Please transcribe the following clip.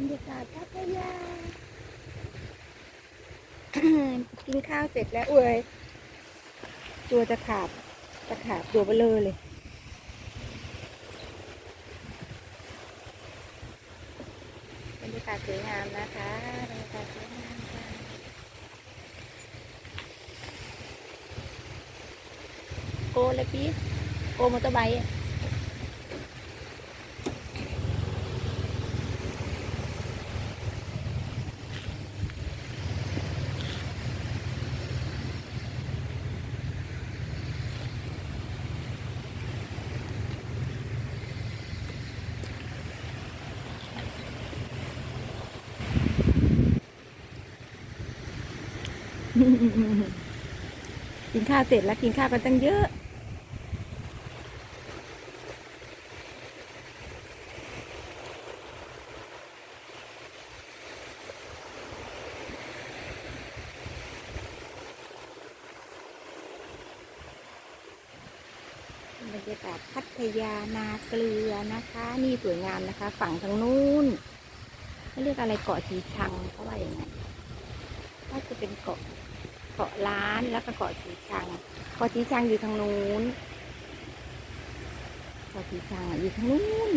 รรยากาศพัทยากินข้าวเสร็จแล้วเอ้ยตัวจะขาดจะขาดตัวเบลอเลย บรรยากาศสวยงามนะคะบรรยากาศสวยงามค่ะโกเลยพี่โกมอเตอร์ไบค์ กินข้าวเสร็จแล้วกินข้าวกันตั้งเยอะบรรยากาศพัทยานาเกลือนะคะ นี่สวยงามนะคะ ฝั่งทางนู้นเขาเรียกอะไรเกาะสีชังเขาว่าอย่างนั้นน่าจะเป็นเกาะ กาะล้านแล้วก็เกาะสีชังเกาะสีชังอยู่ทางนู้นเกาะสีชังอะอยู่ทางนู้น